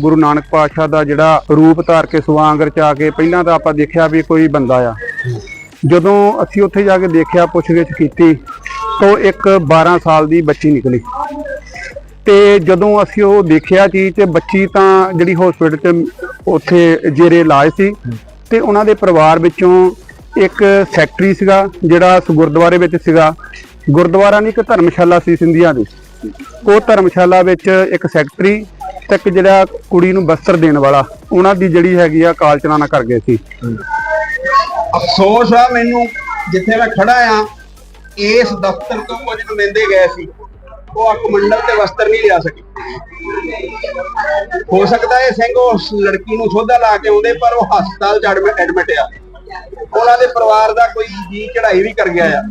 ਗੁਰੂ ਨਾਨਕ ਪਾਤਸ਼ਾਹ ਦਾ ਜਿਹੜਾ ਰੂਪ ਧਾਰ ਕੇ ਸੁਆਂਗਰ ਚ ਆ ਕੇ ਪਹਿਲਾਂ ਤਾਂ ਆਪਾਂ ਦੇਖਿਆ ਵੀ ਕੋਈ ਬੰਦਾ ਆ। ਜਦੋਂ ਅਸੀਂ ਉੱਥੇ ਜਾ ਕੇ ਦੇਖਿਆ, ਪੁੱਛਗਿੱਛ ਕੀਤੀ, ਤਾਂ ਇੱਕ 12 ਸਾਲ ਦੀ ਬੱਚੀ ਨਿਕਲੀ। ਤੇ ਜਦੋਂ ਅਸੀਂ ਉਹ ਦੇਖਿਆ ਚੀਜ਼ ਤੇ ਬੱਚੀ ਤਾਂ ਜਿਹੜੀ ਹਸਪੀਟਲ 'ਚ ਉੱਥੇ ਜੇਰੇ ਇਲਾਜ ਸੀ ਤੇ ਉਹਨਾਂ ਦੇ ਪਰਿਵਾਰ ਵਿੱਚੋਂ ਇੱਕ ਸੈਕਟਰੀ ਸੀਗਾ, ਜਿਹੜਾ ਗੁਰਦੁਆਰੇ ਵਿੱਚ ਸੀਗਾ। ਗੁਰਦੁਆਰਾ ਨਹੀਂ, ਇੱਕ ਧਰਮਸ਼ਾਲਾ ਸੀ ਸਿੰਧੀਆਂ ਦੀ। ਉਹ ਧਰਮਸ਼ਾਲਾ ਵਿੱਚ ਇੱਕ ਸੈਕਟਰੀ ਤੇ ਇੱਕ ਜਿਹੜਾ ਕੁੜੀ ਨੂੰ ਬਸਤਰ ਦੇਣ ਵਾਲਾ, ਉਹਨਾਂ ਦੀ ਜਿਹੜੀ ਹੈਗੀ ਆ ਕਾਲ ਚਲਾਣਾ ਕਰ ਗਏ ਸੀ। ਅਫਸੋਸ ਆ ਮੈਨੂੰ, ਜਿੱਥੇ ਮੈਂ ਖੜਾ ਆ, ਇਸ ਦਫ਼ਤਰ ਤੋਂ ਕੁਝ ਨੁਮਾਇੰਦੇ ਗਏ ਸੀ। ਉਹ ਅੱਕ ਮੰਡਲ ਤੇ ਵਸਤਰ ਨਹੀਂ ਲਿਆ ਸਕੇ। ਹੋ ਸਕਦਾ ਹੈ ਸਿੰਘ ਉਸ ਲੜਕੀ ਨੂੰ ਸੋਧਾ ਲਾ ਕੇ ਆਉਂਦੇ, ਪਰ ਉਹ ਹਸਪਤਾਲ ਚ ਐਡਮਿਟ ਆ। ਉਹਨਾਂ ਦੇ ਪਰਿਵਾਰ ਦਾ ਕੋਈ ਜੀ ਚੜਾਈ ਵੀ ਕਰ ਗਿਆ ਆ।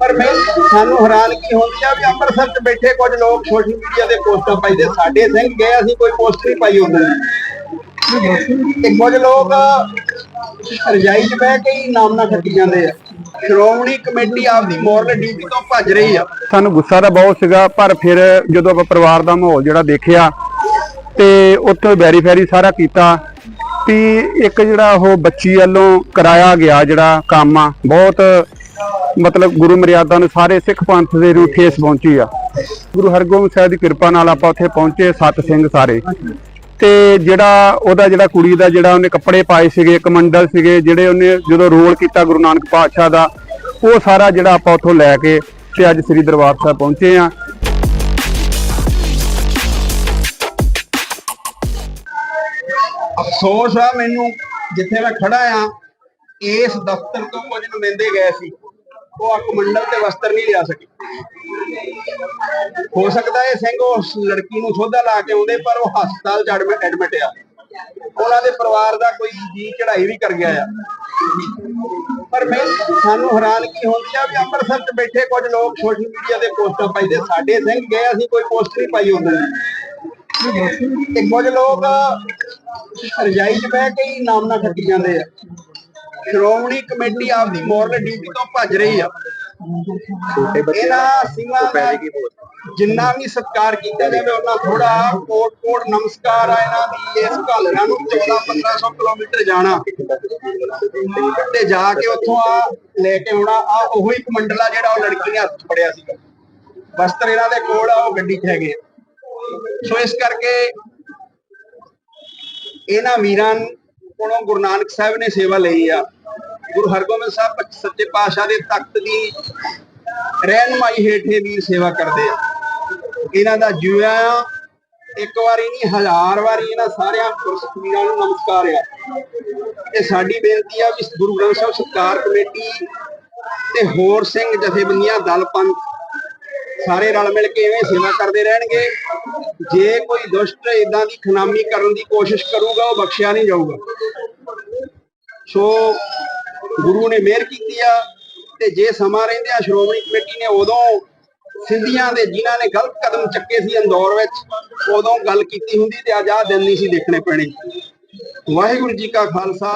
ਪਰ ਮੈਂ ਸਾਨੂੰ ਹੈਰਾਨਗੀ ਹੁੰਦੀ ਆ ਵੀ ਅੰਮ੍ਰਿਤਸਰ ਚ ਬੈਠੇ ਕੁਝ ਲੋਕ ਸੋਸ਼ਲ ਮੀਡੀਆ ਦੇ ਪੋਸਟਾਂ ਪਾਈਦੇ। ਸਾਡੇ ਸਿੰਘ ਗਏ, ਅਸੀਂ ਕੋਈ ਪੋਸਟ ਨਹੀਂ ਪਾਈ ਹੁੰਦੀ ਤੇ ਕੁਝ ਲੋਕ ਰਜਾਈ 'ਚ ਬਹਿ ਕੇ ਹੀ ਨਾਮ ਨਾ ਖੱਟੀ ਜਾਂਦੇ ਆ। ਸ਼੍ਰੋਮਣੀ ਕਮੇਟੀ ਆਪਦੀ ਮੋਰਲ ਡਿਊਟੀ ਤੋਂ ਭੱਜ ਰਹੀ ਆ। ਸਾਨੂੰ ਗੁੱਸਾ ਤਾਂ ਬਹੁਤ ਸੀਗਾ, ਪਰ ਫਿਰ ਜਦੋਂ ਆਪਾਂ ਪਰਿਵਾਰ ਦਾ ਮਾਹੌਲ ਜਿਹੜਾ ਦੇਖਿਆ ਤੇ ਉੱਥੇ ਵੈਰੀਫਾਈ ਸਾਰਾ ਕੀਤਾ। ਵੀ ਇੱਕ ਜਿਹੜਾ ਉਹ ਬੱਚੀ ਵੱਲੋਂ ਕਰਾਇਆ ਗਿਆ ਜਿਹੜਾ ਕੰਮ ਆ, ਬਹੁਤ ਮਤਲਬ ਗੁਰੂ ਮਰਿਆਦਾ ਨੂੰ ਸਾਰੇ ਸਿੱਖ ਪੰਥ ਦੇ ਨੂੰ ਠੇਸ ਪਹੁੰਚੀ ਆ। ਗੁਰੂ ਹਰਗੋਬਿੰਦ ਸਾਹਿਬ ਦੀ ਕਿਰਪਾ ਨਾਲ ਆਪਾਂ ਉੱਥੇ ਪਹੁੰਚੇ, ਸੱਤ ਸਿੰਘ ਸਾਰੇ। ਤੇ ਜਿਹੜਾ ਉਹਦਾ ਜਿਹੜਾ ਕੁੜੀ ਦਾ ਜਿਹੜਾ ਉਹਨੇ ਕੱਪੜੇ ਪਾਏ ਸੀਗੇ ਕਮੰਡਲ ਸੀਗੇ, ਜਿਹੜੇ ਉਹਨੇ ਜਦੋਂ ਰੋਲ ਕੀਤਾ ਗੁਰੂ ਨਾਨਕ ਪਾਤਸ਼ਾਹ ਦਾ, ਉਹ ਸਾਰਾ ਜਿਹੜਾ ਆਪਾਂ ਉੱਥੋਂ ਲੈ ਕੇ ਤੇ ਅੱਜ ਸ੍ਰੀ ਦਰਬਾਰ ਸਾਹਿਬ ਪਹੁੰਚੇ ਆ। ਅਫਸੋਸ ਆ ਮੈਨੂੰ, ਜਿੱਥੇ ਮੈਂ ਖੜਾ ਆ, ਇਸ ਦਫ਼ਤਰ ਤੋਂ ਕੁਝ ਨੁਮਾਇੰਦੇ ਗਏ ਸੀ। ਉਹ ਅੱਕ ਮੰਡਲ ਤੇ ਵਸਤਰ ਨਹੀਂ ਲਿਆ ਸਕੇ। ਹੋ ਸਕਦਾ ਹੈ ਸਿੰਘ ਉਸ ਲੜਕੀ ਨੂੰ ਸੋਧਾ ਲਾ ਕੇ ਆਉਂਦੇ, ਪਰ ਉਹ ਹਸਪਤਾਲ ਚ ਐਡਮਿਟ ਆ। ਉਹਨਾਂ ਦੇ ਪਰਿਵਾਰ ਦਾ ਕੋਈ ਜੀ ਚੜਾਈ ਵੀ ਕਰ ਗਿਆ ਆ। ਪਰ ਮੈਂ ਸਾਨੂੰ ਹੈਰਾਨਗੀ ਹੁੰਦੀ ਆ ਵੀ ਅੰਮ੍ਰਿਤਸਰ ਚ ਬੈਠੇ ਕੁਝ ਲੋਕ ਸੋਸ਼ਲ ਮੀਡੀਆ ਦੇ ਪੋਸਟਾਂ ਪਾਈਦੇ ਸਾਡੇ ਸਿੰਘ ਗਏ, ਅਸੀਂ ਕੋਈ ਪੋਸਟ ਨਹੀਂ ਪਾਈ ਉਹਨਾਂ ਹੁੰਦੀ ਤੇ ਕੁਝ ਲੋਕ ਰਜਾਈ 'ਚ ਬਹਿ ਕੇ ਹੀ ਨਾਮ ਨਾ ਖੱਟੀ ਜਾਂਦੇ ਆ। ਸ਼੍ਰੋਮਣੀ ਕਮੇਟੀ ਆਪਦੀ ਮੋਰਲ ਡਿਊਟੀ ਤੋਂ ਭੱਜ ਰਹੀ ਆ। ਇਹਨਾਂ ਸਿੰਘਾਂ ਦਾ ਜਿੰਨਾ ਵੀ ਸਤਿਕਾਰ ਕੀਤਾ ਜਾਵੇ ਉਹਨਾਂ ਥੋੜਾ ਕੋਟ ਕੋਟ ਨਮਸਕਾਰ ਆ ਇਹਨਾਂ ਦੀ ਇਸ ਘਾਲਣਾ ਨੂੰ 14 1500 ਕਿਲੋਮੀਟਰ ਜਾਣਾ। ਤੇ ਜਾ ਕੇ ਉੱਥੋਂ ਆ ਲੈ ਕੇ ਆਉਣਾ। ਆ ਉਹੀ ਇੱਕ ਮੰਡਲਾ ਜਿਹੜਾ ਉਹ ਲੜਕੀ ਨੇ ਹੱਥ ਫੜਿਆ ਸੀਗਾ। ਵਸਤਰ ਇਹਨਾਂ ਦੇ ਕੋਲ ਆ ਉਹ ਗੱਡੀ 'ਚ ਹੈਗੇ ਆ। ਸੋ ਇਸ ਕਰਕੇ ਇਹਨਾਂ ਵੀਰਾਂ ਕੋਲੋਂ ਗੁਰੂ ਨਾਨਕ ਸਾਹਿਬ ਨੇ ਸੇਵਾ ਲਈ ਆ। ਗੁਰੂ ਹਰਗੋਬਿੰਦ ਸਾਹਿਬ ਸੱਚੇ ਪਾਤਸ਼ਾਹ ਦੇ ਤਖਤ ਦੀ ਰਹਿਨਮਾਈ ਹੇਠੇ ਵੀਰ ਸੇਵਾ ਕਰਦੇ ਆ। ਇਹਨਾਂ ਦਾ ਜੂਆ ਇੱਕ ਵਾਰੀ ਨਹੀਂ, ਹਜ਼ਾਰ ਵਾਰੀ ਇਹਨਾਂ ਸਾਰਿਆਂ ਗੁਰਸਿੱਖ ਵੀਰਾਂ ਨੂੰ ਨਮਸਕਾਰ ਆ। ਤੇ ਸਾਡੀ ਬੇਨਤੀ ਆ ਵੀ ਗੁਰੂ ਗ੍ਰੰਥ ਸਾਹਿਬ ਸਤਕਾਰ ਕਮੇਟੀ ਤੇ ਹੋਰ ਸਿੰਘ ਜਥੇਬੰਦੀਆਂ, ਦਲ ਪੰਥ ਸਾਰੇ ਰਲ ਮਿਲ ਕੇ ਐਵੇਂ ਸੇਵਾ ਕਰਦੇ ਰਹਿਣਗੇ। ਜੇ ਕੋਈ ਦੁਸ਼ਟ ਇਦਾਂ ਦੀ ਖਨਾਮੀ ਕਰਨ ਦੀ ਕੋਸ਼ਿਸ਼ ਕਰੂਗਾ, ਉਹ ਬਖਸ਼ਿਆ ਨਹੀਂ ਜਾਊਗਾ। ਸੋ ਗੁਰੂ ਨੇ ਮਿਹਰ ਕੀਤੀ ਆ ਤੇ ਜੇ ਸਮਾਂ ਰਹਿੰਦੇ ਆ ਸ਼੍ਰੋਮਣੀ ਕਮੇਟੀ ਨੇ ਉਦੋਂ ਸਿੰਧੀਆਂ ਦੇ ਜਿਨ੍ਹਾਂ ਨੇ ਗਲਤ ਕਦਮ ਚੱਕੇ ਸੀ ਅੰਦੌਰ ਵਿੱਚ, ਉਦੋਂ ਗੱਲ ਕੀਤੀ ਹੁੰਦੀ ਤੇ ਅੱਜ ਆਹ ਦਿਨ ਨਹੀਂ ਸੀ ਦੇਖਣੇ ਪੈਣੇ। ਵਾਹਿਗੁਰੂ ਜੀ ਕਾ ਖਾਲਸਾ,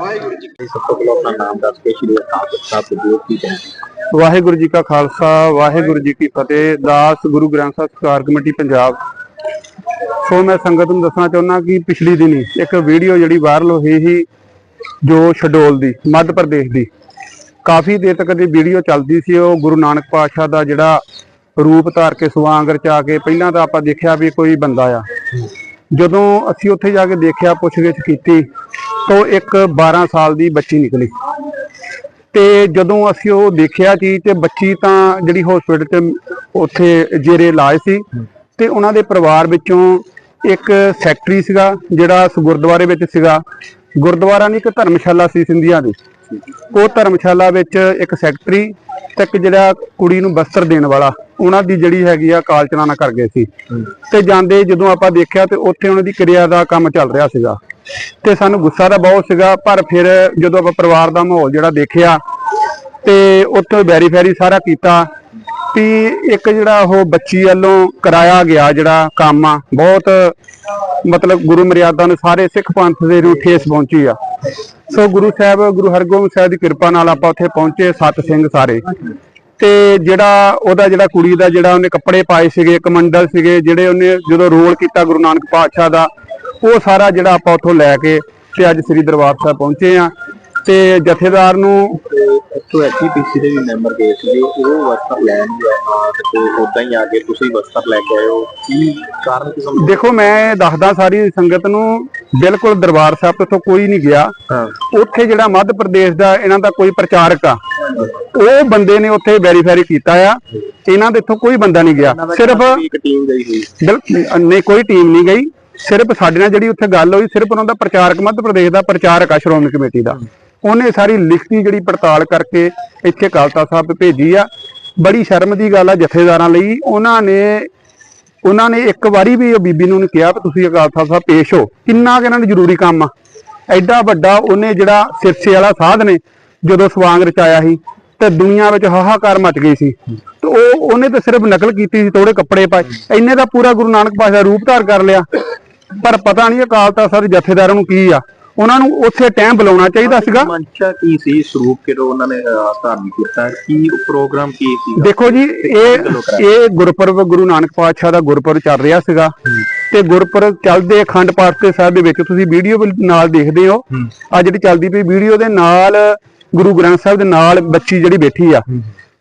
ਵਾਹਿਗੁਰੂ ਜੀ ਕੀ ਸਭ ਤੋਂ ਪਹਿਲਾਂ ਆਪਣਾ ਨਾਮ ਦੱਸ ਕੇ ਸ਼੍ਰੀ ਅਕਾਲ ਸਾਹਿਬ ਦੇ ਕੀ ਕਹਿਣਾ ਵਾਹਿਗੁਰੂ ਜੀ ਕਾ ਖਾਲਸਾ, ਵਾਹਿਗੁਰੂ ਜੀ ਕੀ ਫਤਿਹ। ਦਾਸ ਗੁਰੂ ਗ੍ਰੰਥ ਸਾਹਿਬ ਸਤਿਕਾਰ ਕਮੇਟੀ ਪੰਜਾਬ। ਸੋ ਮੈਂ ਸੰਗਤ ਨੂੰ ਦੱਸਣਾ ਚਾਹੁੰਦਾ ਕਿ ਪਿਛਲੀ ਦਿਨੀ ਇੱਕ ਵੀਡੀਓ ਜਿਹੜੀ ਵਾਇਰਲ ਹੋਈ ਸੀ, ਜੋ ਸ਼ਡੋਲ ਦੀ, ਮੱਧ ਪ੍ਰਦੇਸ਼ ਦੀ। ਕਾਫੀ ਦੇਰ ਤੱਕ ਦੀ ਵੀਡੀਓ ਚੱਲਦੀ ਸੀ, ਉਹ ਗੁਰੂ ਨਾਨਕ ਪਾਤਸ਼ਾਹ ਦਾ ਜਿਹੜਾ ਰੂਪ ਧਾਰ ਕੇ ਸੁਆਂਗਰ ਚ ਆ ਕੇ, ਪਹਿਲਾਂ ਤਾਂ ਆਪਾਂ ਦੇਖਿਆ ਵੀ ਕੋਈ ਬੰਦਾ ਆ। ਜਦੋਂ ਅਸੀਂ ਉੱਥੇ ਜਾ ਕੇ ਦੇਖਿਆ, ਪੁੱਛਗਿੱਛ ਕੀਤੀ, ਤਾਂ ਇੱਕ 12 ਸਾਲ ਦੀ ਬੱਚੀ ਨਿਕਲੀ। ਤੇ ਜਦੋਂ ਅਸੀਂ ਉਹ ਦੇਖਿਆ ਚੀਜ਼ ਤੇ ਬੱਚੀ ਤਾਂ ਜਿਹੜੀ ਹਸਪੀਟਲ 'ਚ ਉੱਥੇ ਜੇਰੇ ਇਲਾਜ ਸੀ, ਤੇ ਉਹਨਾਂ ਦੇ ਪਰਿਵਾਰ ਵਿੱਚੋਂ ਇੱਕ ਸੈਕਟਰੀ ਸੀਗਾ, ਜਿਹੜਾ ਗੁਰਦੁਆਰੇ ਵਿੱਚ ਸੀਗਾ। ਗੁਰਦੁਆਰਾ ਨਹੀਂ ਇੱਕ ਧਰਮਸ਼ਾਲਾ ਸੀ ਸਿੰਧੀਆਂ ਦੀ। ਉਹ ਧਰਮਸ਼ਾਲਾ ਵਿੱਚ ਇੱਕ ਸੈਕਟਰੀ ਤੇ ਇੱਕ ਜਿਹੜਾ ਕੁੜੀ ਨੂੰ ਬਸਤਰ ਦੇਣ ਵਾਲਾ, ਉਹਨਾਂ ਦੀ ਜਿਹੜੀ ਹੈਗੀ ਆ ਕਾਲ ਚਲਾਣਾ ਕਰ ਗਏ ਸੀ। ਤੇ ਜਾਂਦੇ ਜਦੋਂ ਆਪਾਂ ਦੇਖਿਆ ਤੇ ਉੱਥੇ ਉਹਨਾਂ ਦੀ ਕਿਰਿਆ ਦਾ ਕੰਮ ਚੱਲ ਰਿਹਾ ਸੀਗਾ। ਤੇ ਸਾਨੂੰ ਗੁੱਸਾ ਤਾਂ ਬਹੁਤ ਸੀਗਾ, ਪਰ ਫਿਰ ਜਦੋਂ ਆਪਾਂ ਪਰਿਵਾਰ ਦਾ ਮਾਹੌਲ ਜਿਹੜਾ ਦੇਖਿਆ ਤੇ ਉੱਥੇ ਵੈਰੀਫਾਈ ਸਾਰਾ ਕੀਤਾ ਵੀ ਇੱਕ ਜਿਹੜਾ ਉਹ ਬੱਚੀ ਵੱਲੋਂ ਕਰਾਇਆ ਗਿਆ ਜਿਹੜਾ ਕੰਮ ਆ, ਬਹੁਤ ਮਤਲਬ ਗੁਰੂ ਮਰਿਆਦਾ ਨੂੰ ਸਾਰੇ ਸਿੱਖ ਪੰਥ ਦੇ ਨੂੰ ਠੇਸ ਪਹੁੰਚੀ ਆ। ਸੋ ਗੁਰੂ ਸਾਹਿਬ, ਗੁਰੂ ਹਰਗੋਬਿੰਦ ਸਾਹਿਬ ਦੀ ਕਿਰਪਾ ਨਾਲ ਆਪਾਂ ਉੱਥੇ ਪਹੁੰਚੇ ਸਤ ਸਿੰਘ ਸਾਰੇ। ਤੇ ਜਿਹੜਾ ਉਹਦਾ ਜਿਹੜਾ ਕੁੜੀ ਦਾ ਜਿਹੜਾ ਉਹਨੇ ਕੱਪੜੇ ਪਾਏ ਸੀਗੇ ਕਮੰਡਲ ਸੀਗੇ, ਜਿਹੜੇ ਉਹਨੇ ਜਦੋਂ ਰੋਲ ਕੀਤਾ ਗੁਰੂ ਨਾਨਕ ਪਾਤਸ਼ਾਹ ਦਾ, ਉਹ ਸਾਰਾ ਜਿਹੜਾ ਆਪਾਂ ਉੱਥੋਂ ਲੈ ਕੇ ਤੇ ਅੱਜ ਸ੍ਰੀ ਦਰਬਾਰ ਸਾਹਿਬ ਪਹੁੰਚੇ ਆ। ਤੇ ਜਥੇਦਾਰ ਨੂੰ ਇੱਥੋਂ ਐਚਪੀਸੀ ਦੇ ਵੀ ਮੈਂਬਰ ਗਏ ਸੀ ਉਹ ਵਸਤਰ ਲੈਣ ਗਏ ਆ ਤੇ ਉਦਾਂ ਹੀ ਆ ਕੇ ਤੁਸੀਂ ਵਸਤਰ ਲੈ ਕੇ ਹੋ ਕੀ ਕਾਰਨ ਕੀ ਸਮਝ ਦੇਖੋ ਮੈਂ ਦੱਸਦਾ ਸਾਰੀ ਸੰਗਤ ਨੂੰ ਬਿਲਕੁਲ ਦਰਬਾਰ ਸਾਹਿਬ ਤੋਂ ਇੱਥੋਂ ਕੋਈ ਨਹੀਂ ਗਿਆ। ਉੱਥੇ ਜਿਹੜਾ ਮੱਧ ਪ੍ਰਦੇਸ਼ ਦਾ ਇਹਨਾਂ ਦਾ ਕੋਈ ਪ੍ਰਚਾਰਕ ਆ ਉਹ ਬੰਦੇ ਨੇ ਉੱਥੇ ਵੈਰੀਫਾਈ ਕੀਤਾ ਆ। ਇਹਨਾਂ ਦੇ ਇੱਥੋਂ ਕੋਈ ਬੰਦਾ ਨਹੀਂ ਗਿਆ। ਸਿਰਫ ਇੱਕ ਟੀਮ ਗਈ ਹੋਈ। ਨਹੀਂ ਕੋਈ ਟੀਮ ਨਹੀਂ ਗਈ। ਸਿਰਫ ਸਾਡੇ ਨਾਲ ਜਿਹੜੀ ਉੱਥੇ ਗੱਲ ਹੋਈ ਸਿਰਫ ਉਹਨਾਂ ਦਾ ਪ੍ਰਚਾਰਕ ਮੱਧ ਪ੍ਰਦੇਸ਼ ਦਾ ਪ੍ਰਚਾਰਕ ਆ ਸ਼੍ਰੋਮਣੀ ਕਮੇਟੀ ਦਾ। ਉਹਨੇ ਸਾਰੀ ਲਿਖਤੀ ਜਿਹੜੀ ਪੜਤਾਲ ਕਰਕੇ ਇੱਥੇ ਕਾਲਤਾ ਸਾਹਿਬ ਭੇਜੀ ਆ। ਬੜੀ ਸ਼ਰਮ ਦੀ ਗੱਲ ਆ ਜਥੇਦਾਰਾਂ ਲਈ। ਉਹਨਾਂ ਨੇ ਉਹਨਾਂ ਨੇ ਇੱਕ ਵਾਰੀ ਵੀ ਉਹ ਬੀਬੀ ਨੂੰ ਨਹੀਂ ਕਿਹਾ ਕਿ ਤੁਸੀਂ ਅਕਾਲ ਤਖ਼ਤ ਸਾਹਿਬ ਪੇਸ਼ ਹੋ। ਕਿੰਨਾ ਕਿ ਇਹਨਾਂ ਨੂੰ ਜ਼ਰੂਰੀ ਕੰਮ ਆ। ਐਡਾ ਵੱਡਾ ਉਹਨੇ ਜਿਹੜਾ ਸਿਰਸੇ ਵਾਲਾ ਸਾਧ ਨੇ, ਜਦੋਂ ਸਵਾਂਗ ਰਚਾਇਆ ਸੀ, ਤੇ ਦੁਨੀਆ ਵਿੱਚ ਹਾਹਾਕਾਰ ਮਚ ਗਈ ਸੀ। ਤੇ ਉਹ, ਉਹਨੇ ਤਾਂ ਸਿਰਫ ਨਕਲ ਕੀਤੀ ਸੀ ਥੋੜੇ ਕੱਪੜੇ ਪਾਏ। ਇੰਨੇ ਦਾ ਪੂਰਾ ਗੁਰੂ ਨਾਨਕ ਪਾਤਸ਼ਾਹ ਰੂਪ ਧਾਰ ਕਰ ਲਿਆ। ਪਰ ਪਤਾ ਨਹੀਂ ਅਕਾਲ ਤਖ਼ਤ ਸਾਹਿਬ ਜਥੇਦਾਰਾਂ ਨੂੰ ਕੀ ਆ। ਉਹਨਾਂ ਨੂੰ ਉਸੇ ਟਾਈਮ ਬੁਲਾਉਣਾ ਚਾਹੀਦਾ ਸੀਗਾ। ਮਨਸ਼ਾ ਕੀ ਸੀ? ਸਰੂਪ ਕਿਰੋ ਉਹਨਾਂ ਨੇ ਧਾਰਨ ਕੀਤਾ? ਕੀ ਪ੍ਰੋਗਰਾਮ ਕੀ ਸੀ ਦੇਖੋ ਜੀ ਇਹ ਇਹ ਗੁਰਪੁਰਬ ਗੁਰੂ ਨਾਨਕ ਪਾਤਸ਼ਾਹ ਦਾ ਗੁਰਪੁਰਬ ਚੱਲ ਰਿਹਾ ਸੀਗਾ। ਤੇ ਗੁਰਪੁਰਬ ਚੱਲਦੇ ਅਖੰਡ ਪਾਠ ਦੇ ਸਾਹਿਬ ਦੇ ਵਿੱਚ ਤੁਸੀਂ ਵੀਡੀਓ ਨਾਲ ਦੇਖਦੇ ਹੋ। ਆ ਜਿਹੜੀ ਚੱਲਦੀ ਪਈ ਵੀਡੀਓ ਦੇ ਨਾਲ ਗੁਰੂ ਗ੍ਰੰਥ ਸਾਹਿਬ ਦੇ ਨਾਲ ਬੱਚੀ ਜਿਹੜੀ ਬੈਠੀ ਆ।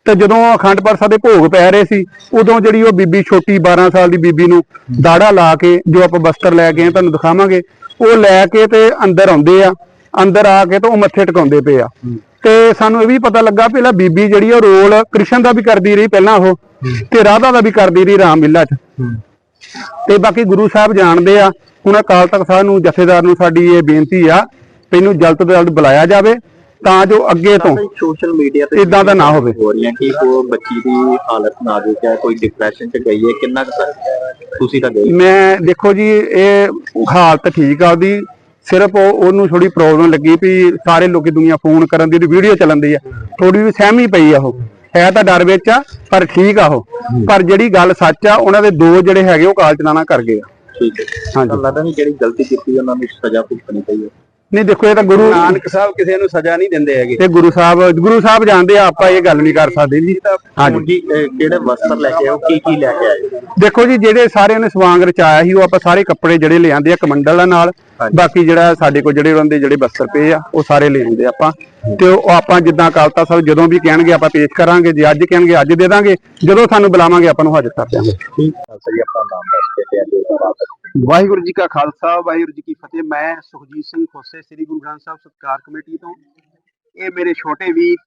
ਤੇ ਜਦੋਂ ਅਖੰਡ ਪਾਠ ਸਾਹਿਬ ਦੇ ਭੋਗ ਪੈ ਰਹੇ ਸੀ ਉਦੋਂ ਜਿਹੜੀ ਉਹ ਬੀਬੀ ਛੋਟੀ 12 ਸਾਲ ਦੀ ਬੀਬੀ ਨੂੰ ਦਾੜਾ ਲਾ ਕੇ ਜੋ ਆਪਾਂ ਬਸਤਰ ਲੈ ਕੇ ਆਏ ਤੁਹਾਨੂੰ ਦਿਖਾਵਾਂਗੇ। ਉਹ ਲੈ ਕੇ ਤੇ ਅੰਦਰ ਆਉਂਦੇ ਆ ਅੰਦਰ ਆ ਕੇ ਤੇ ਉਹ ਮੱਥੇ ਟਿਕਾਉਂਦੇ ਪਏ ਆ। ਤੇ ਸਾਨੂੰ ਇਹ ਵੀ ਪਤਾ ਲੱਗਾ ਪਹਿਲਾਂ ਬੀਬੀ ਜਿਹੜੀ ਉਹ ਰੋਲ ਕ੍ਰਿਸ਼ਨ ਦਾ ਵੀ ਕਰਦੀ ਰਹੀ ਪਹਿਲਾਂ ਉਹ ਤੇ ਰਾਧਾ ਦਾ ਵੀ ਕਰਦੀ ਰਹੀ ਰਾਮਲੀਲਾ 'ਚ। ਤੇ ਬਾਕੀ ਗੁਰੂ ਸਾਹਿਬ ਜਾਣਦੇ ਆ ਹੁਣ ਅਕਾਲ ਤਖਤ ਸਾਹਿਬ ਨੂੰ ਜਥੇਦਾਰ ਨੂੰ ਸਾਡੀ ਇਹ ਬੇਨਤੀ ਆ ਇਹਨੂੰ ਜਲਦ ਤੋਂ ਜਲਦ ਬੁਲਾਇਆ ਜਾਵੇ। ਤਾਂ ਜੋ ਅੱਗੇ ਤੋਂ ਸੋਸ਼ਲ ਮੀਡੀਆ ਤੇ ਏਦਾਂ ਦਾ ਨਾ ਹੋਵੇ। ਹੋ ਰਹੀਆਂ ਕਿ ਉਹ ਬੱਚੀ ਦੀ ਹਾਲਤ ਨਾਜ਼ੁਕ ਹੈ ਕੋਈ ਡਿਪਰੈਸ਼ਨ ਚ ਗਈ ਹੈ ਕਿੰਨਾ ਕੁ ਸਰ ਤੁਸੀਂ ਤਾਂ ਗਏ। ਮੈਂ ਦੇਖੋ ਜੀ ਇਹ ਹਾਲਤ ਠੀਕ ਆ ਉਹਦੀ। ਸਿਰਫ ਉਹ ਉਹਨੂੰ ਥੋੜੀ ਪ੍ਰੋਬਲਮ ਲੱਗੀ ਵੀ ਸਾਰੇ ਲੋਕੀ ਦੁਨੀਆ ਫੋਨ ਕਰਨ ਦੀ ਉਹਦੀ ਵੀਡੀਓ ਚੱਲਣ ਦੀ ਆ। ਥੋੜੀ ਵੀ ਸਹਿਮੀ ਪਈ ਆ ਉਹ। ਹੈ ਤਾਂ ਡਰ ਵਿੱਚ ਆ ਪਰ ਠੀਕ ਆ ਉਹ। ਪਰ ਜਿਹੜੀ ਗੱਲ ਸੱਚ ਆ ਉਹਨਾਂ ਦੇ ਦੋ ਜਿਹੜੇ ਹੈਗੇ ਉਹ ਕਾਲ ਚਲਾਣਾ ਕਰ ਗਏ ਆ। ਠੀਕ ਹੈ। ਹਾਂਜੀ। ਲੱਗਦਾ ਨਹੀਂ ਜਿਹੜੀ ਗਲਤੀ ਕੀਤੀ ਉਹਨਾਂ ਨੂੰ ਸਜ਼ਾ ਭੁਗਤਣੀ ਪਈ ਹੈ। ਨਹੀਂ ਦੇਖੋ ਇਹ ਤਾਂ ਗੁਰੂ ਨਾਨਕ ਸਾਹਿਬ ਕਿਸੇ ਨੂੰ ਸਜ਼ਾ ਨਹੀਂ ਦਿੰਦੇ ਹੈਗੇ। ਤੇ ਗੁਰੂ ਸਾਹਿਬ ਗੁਰੂ ਸਾਹਿਬ ਜਾਣਦੇ ਆ ਆਪਾਂ ਇਹ ਗੱਲ ਨਹੀਂ ਕਰ ਸਕਦੇ ਜੀ। ਹਾਂਜੀ। ਕਿਹੜੇ ਵਸਤਰ ਲੈ ਕੇ ਹੋ ਕੀ ਕੀ ਲੈ ਕੇ ਆਏ? ਦੇਖੋ ਜੀ ਜਿਹੜੇ ਸਾਰਿਆਂ ਨੇ ਸਵਾਂਗ ਰਚਾਇਆ ਸੀ ਉਹ ਆਪਾਂ ਸਾਰੇ ਕੱਪੜੇ ਜਿਹੜੇ ਲਿਆਂਦੇ ਆ ਕਮੰਡਲਾਂ ਨਾਲ। ਬਾਕੀ ਜਿਹੜਾ ਸਾਡੇ ਕੋਲ ਜਿਹੜੇ ਉਹਨਾਂ ਦੇ ਜਿਹੜੇ ਬਸਤਰ ਪਏ ਆ ਉਹ ਸਾਰੇ ਲਿਆਂਦੇ ਆਪਾਂ। ਤੇ ਉਹ ਆਪਾਂ ਜਿੱਦਾਂ ਕਾਲਤਾ ਸਾਹਿਬ ਜਦੋਂ ਵੀ ਕਹਿਣਗੇ ਆਪਾਂ ਪੇਸ਼ ਕਰਾਂਗੇ ਜੇ ਅੱਜ ਕਹਿਣਗੇ ਅੱਜ ਦੇ ਦਾਂਗੇ। ਜਦੋਂ ਸਾਨੂੰ ਬੁਲਾਵਾਂਗੇ ਆਪਾਂ ਨੂੰ ਹਾਜ਼ਰ ਕਰ ਦਿਆਂਗੇ। ਠੀਕ ਹੈ ਸਰ ਆਪਣਾ ਨਾਮ ਦੱਸ ਕੇ ਤੇ ਬਾਤ ਵਾਹਿਗੁਰੂ ਜੀ ਕਾ ਖਾਲਸਾ, ਵਾਹਿਗੁਰੂ ਜੀ ਕੀ ਫਤਿਹ। ਮੈਂ ਸੁਖਜੀਤ ਸਿੰਘ ਖੋਸੇ, ਸ੍ਰੀ ਗੁਰੂ ਗ੍ਰੰਥ ਸਾਹਿਬ ਸਤਕਾਰ ਕਮੇਟੀ ਤੋਂ। ਇਹ ਮੇਰੇ ਛੋਟੇ ਵੀਰ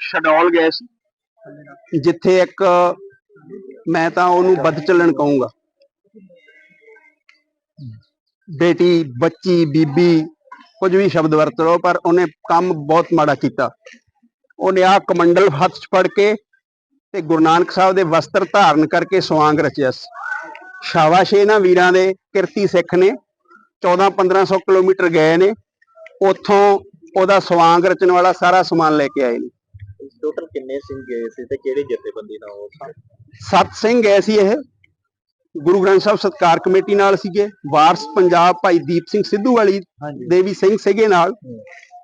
ਸ਼ਡੌਲ ਗਏ ਸੀ, ਜਿੱਥੇ ਇੱਕ ਮੈਂ ਤਾਂ ਉਹਨੂੰ ਬਦ ਚੱਲਣ ਕਹੂੰਗਾ। ਬੇਟੀ, ਬੱਚੀ, ਬੀਬੀ, ਕੁਝ ਵੀ ਸ਼ਬਦ ਵਰਤ ਲਓ, ਪਰ ਉਹਨੇ ਕੰਮ ਬਹੁਤ ਮਾੜਾ ਕੀਤਾ। ਉਹਨੇ ਆ ਕਮੰਡਲ ਹੱਥ 'ਚ ਫੜ ਕੇ ਤੇ ਗੁਰੂ ਨਾਨਕ ਸਾਹਿਬ ਦੇ ਵਸਤਰ ਧਾਰਨ ਕਰਕੇ ਸਵਾਂਗ ਰਚਿਆ ਸੀ। ਸ਼ਾਬਾਸ਼ ਇਹਨਾਂ ਵੀਰਾਂ ਦੇ ਕਿਰਤੀ ਸਿੱਖ ਨੇ। 14 1500 ਕਿਲੋਮੀਟਰ ਗਏ ਨੇ। ਉੱਥੋਂ ਉਹਦਾ ਸਵਾਂਗ ਰਚਣ ਵਾਲਾ ਸਾਰਾ ਸਮਾਨ ਲੈ ਕੇ ਆਏ ਨੇ। ਟੋਟਲ ਕਿੰਨੇ ਸਿੰਘ ਗਏ ਸੀ ਤੇ ਕਿਹੜੀ ਜਥੇਬੰਦੀ ਨਾਲ ਉਹ? ਸਤ ਸਿੰਘ ਗਏ ਸੀ ਇਹ। ਗੁਰੂ ਗ੍ਰੰਥ ਸਾਹਿਬ ਸਤਕਾਰ ਕਮੇਟੀ ਨਾਲ ਸੀਗੇ। ਵਾਰਸ ਪੰਜਾਬ ਭਾਈ ਦੀਪ ਸਿੰਘ ਸਿੱਧੂ ਵਾਲੀ ਦੇ ਵੀ ਸਿੰਘ ਸੀਗੇ ਨਾਲ।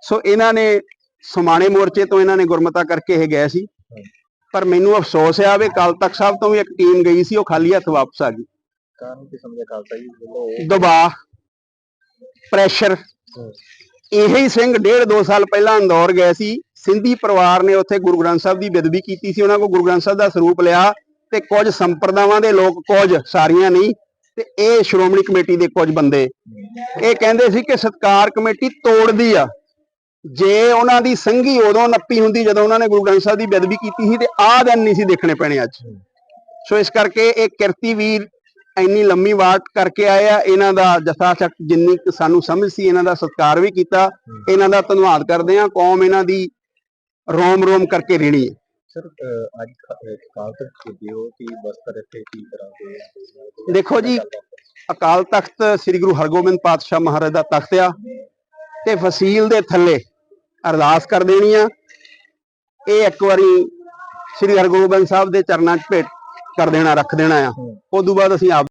ਸੋ ਇਹਨਾਂ ਨੇ ਸਮਾਣੇ ਮੋਰਚੇ ਤੋਂ ਇਹਨਾਂ ਨੇ ਗੁਰਮਤਾ ਕਰਕੇ ਇਹ ਗਏ ਸੀ। ਪਰ ਮੈਨੂੰ ਅਫਸੋਸ ਆ ਵੀ ਕੱਲ ਤੱਕ ਸਾਹਿਬ ਤੋਂ ਵੀ ਇੱਕ ਟੀਮ ਗਈ ਸੀ ਉਹ ਖਾਲੀ ਹੱਥ ਵਾਪਸ ਆ ਗਈ। ਕਾਰਨ ਕਿਸਮ ਦੇ ਖਾਲਸਾ ਜੀ? ਵੱਲੋਂ ਦਬਾਅ ਪ੍ਰੈਸ਼ਰ ਇਹੀ ਸਿੰਘ ਡੇਢ ਦੋ ਸਾਲ ਪਹਿਲਾਂ ਇੰਦੌਰ ਗਏ ਸੀ। ਸਿੰਧੀ ਪਰਿਵਾਰ ਨੇ ਉੱਥੇ ਗੁਰੂ ਗ੍ਰੰਥ ਸਾਹਿਬ ਦੀ ਬੇਦਬੀ ਕੀਤੀ ਸੀ। ਉਹਨਾਂ ਕੋਲ ਗੁਰੂ ਗ੍ਰੰਥ ਸਾਹਿਬ ਦਾ ਸਰੂਪ ਲਿਆ ਤੇ ਕੁਝ ਸੰਪਰਦਾਵਾਂ ਦੇ ਲੋਕ ਕੁਝ ਸਾਰੀਆਂ ਨਹੀਂ ਤੇ ਇਹ ਸ਼੍ਰੋਮਣੀ ਕਮੇਟੀ ਦੇ ਕੁਝ ਬੰਦੇ। ਇਹ ਕਹਿੰਦੇ ਸੀ ਕਿ ਸਤਕਾਰ ਕਮੇਟੀ ਤੋੜਦੀ ਆ। ਜੇ ਉਹਨਾਂ ਦੀ ਸੰਗੀ ਉਦੋਂ ਨੱਪੀ ਹੁੰਦੀ ਜਦੋਂ ਉਹਨਾਂ ਨੇ ਗੁਰੂ ਗ੍ਰੰਥ ਸਾਹਿਬ ਦੀ ਬੇਦਬੀ ਕੀਤੀ ਸੀ ਤੇ ਆਹ ਦਿਨ ਨਹੀਂ ਸੀ ਦੇਖਣੇ ਪੈਣੇ ਅੱਜ। ਸੋ ਇਸ ਕਰਕੇ ਇਹ ਕਿਰਤੀ ਵੀਰ ਇੰਨੀ ਲੰਮੀ ਵਾਟ ਕਰਕੇ ਆਏ ਆ ਇਹਨਾਂ ਦਾ ਜਥਾ ਚੱਕ ਜਿੰਨੀ ਸਾਨੂੰ ਸਮਝ ਸੀ ਇਹਨਾਂ ਦਾ ਸਤਿਕਾਰ ਵੀ ਕੀਤਾ। ਇਹਨਾਂ ਦਾ ਧੰਨਵਾਦ ਕਰਦੇ ਆ ਕੌਮ ਇਹਨਾਂ ਦੀ ਰੋਮ ਰੋਮ ਕਰਕੇ ਰਹਿਣੀ ਹੈ। ਸਰ ਅਹ, ਅੱਜ ਕਾਲ ਤੱਕ ਕਿਉਂ ਕਿ ਬਸਤਰ ਇੱਥੇ ਕੀ ਕਰਾਂਗੇ ਦੇਖੋ ਜੀ ਅਕਾਲ ਤਖਤ ਸ੍ਰੀ ਗੁਰੂ ਹਰਗੋਬਿੰਦ ਪਾਤਸ਼ਾਹ ਮਹਾਰਾਜ ਦਾ ਤਖਤ ਆ ਤੇ ਫਸੀਲ ਦੇ ਥੱਲੇ ਅਰਦਾਸ ਕਰ ਦੇਣੀ ਆ। ਇਹ ਇੱਕ ਵਾਰੀ ਸ੍ਰੀ ਹਰਗੋਬਿੰਦ ਸਾਹਿਬ ਦੇ ਚਰਨਾਂ 'ਚ ਭੇਟ ਕਰ ਦੇਣਾ ਰੱਖ ਦੇਣਾ ਆ। ਉਸ ਤੋਂ ਬਾਅਦ ਅਸੀਂ ਆਪ